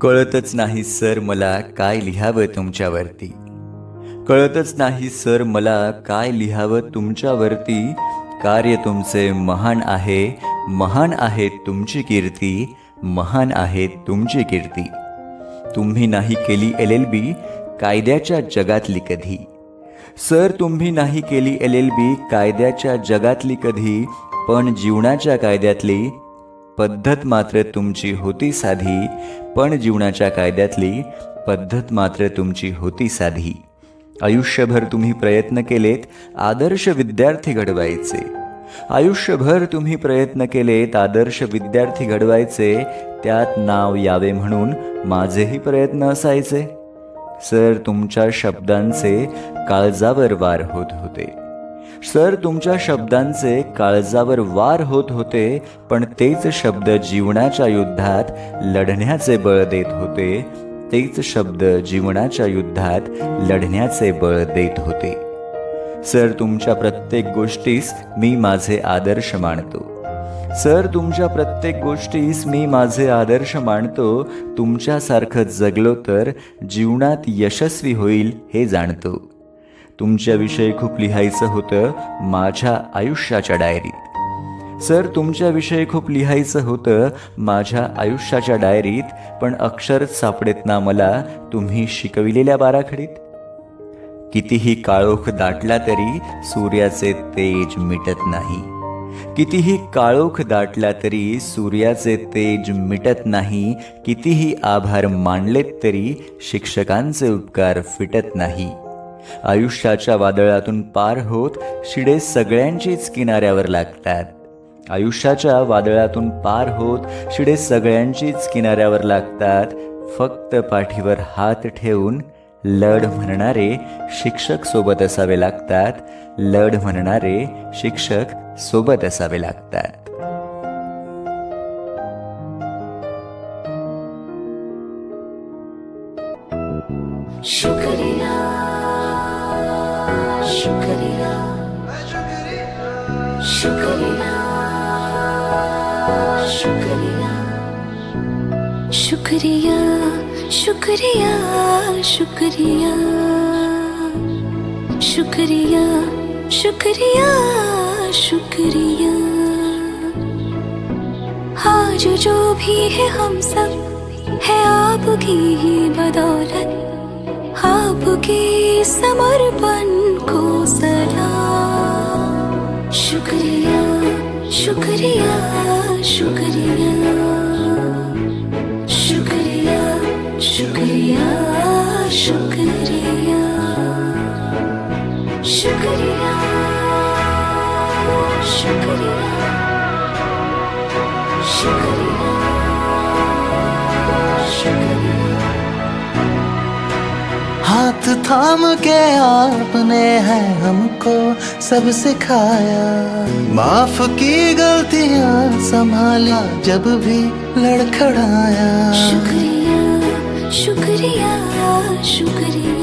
कळतच नाही सर मला काय लिहावं तुमच्यावरती. कळतच नाही सर मला काय लिहावं तुमच्यावरती. कार्य तुमचे महान आहे महान आहे तुमची कीर्ती महान आहे तुमची कीर्ती. तुम्ही नाही केली एल एल बी कायद्याच्या जगातली कधी. सर तुम्ही नाही केली एल एल बी कायद्याच्या जगातली कधी पण जीवनाच्या कायद्यातली पद्धत मात्र तुमची होती साधी पण जीवनाच्या कायद्यातली पद्धत मात्र तुमची होती साधी. आयुष्यभर तुम्ही प्रयत्न केलेत आदर्श विद्यार्थी घडवायचे. आयुष्यभर तुम्ही प्रयत्न केलेत आदर्श विद्यार्थी घडवायचे त्यात नाव यावे म्हणून माझेही प्रयत्न असायचे. सर तुमच्या शब्दांचे काळजावर वार होत होते. सर तुमच्या शब्दांचे काळजावर वार होत होते पण तेच शब्द जीवनाच्या युद्धात लढण्याचे बळ देत होते. तेच शब्द जीवनाच्या युद्धात लढण्याचे बळ देत होते. सर तुमच्या प्रत्येक गोष्टीस मी माझे आदर्श मानतो. सर तुमच्या प्रत्येक गोष्टीस मी माझे आदर्श मानतो. तुमच्यासारखं जगलो तर जीवनात यशस्वी होईल हे जाणतो. तुमच्याविषयी खूप लिहायचं होतं माझ्या आयुष्याच्या डायरीत. सर तुमच्याविषयी खूप लिहायचं होतं माझ्या आयुष्याच्या डायरीत पण अक्षरच सापडेत ना मला तुम्ही शिकविलेल्या बाराखडीत? कितीही काळोख दाटला तरी सूर्याचे तेज मिटत नाही. कितीही काळोख दाटला तरी सूर्याचे तेज मिटत नाही कितीही आभार मानलेत तरी शिक्षकांचे उपकार फिटत नाही. आयुष्याच्या वादळातून पार होत शिडे सगळ्यांचीच किनाऱ्यावर लागतात. आयुष्याच्या वादळातून पार होत शिडे सगळ्यांचीच किनाऱ्यावर लागतात. फक्त पाठीवर हात ठेवून लढ म्हणणारे शिक्षक सोबत असावे लागतात. लढ म्हणणारे शिक्षक सोबत असावे लागतात. शुक्रिया. शुक्रिया। शुक्रिया। शुक्रिया। शुक्रिया। शुक्रिया। शुक्रिया। शुक्रिया। शुक्रिया। शुक्रिया। आज जो भी है हम सब है आपकी ही बदौलत। आपके समर्पण को सलाम शुक्रिया शुक्रिया शुक्रिया शुक्रिया शुक्रिया शुक्रिया शुक्रिया शुक्रिया शुक्रिया शुक्रिया हाथ थाम के आपने है हमको सब सिखाया माफ की गलतियां संभाला जब भी लड़खड़ाया। शुक्रिया शुक्रिया शुक्रिया।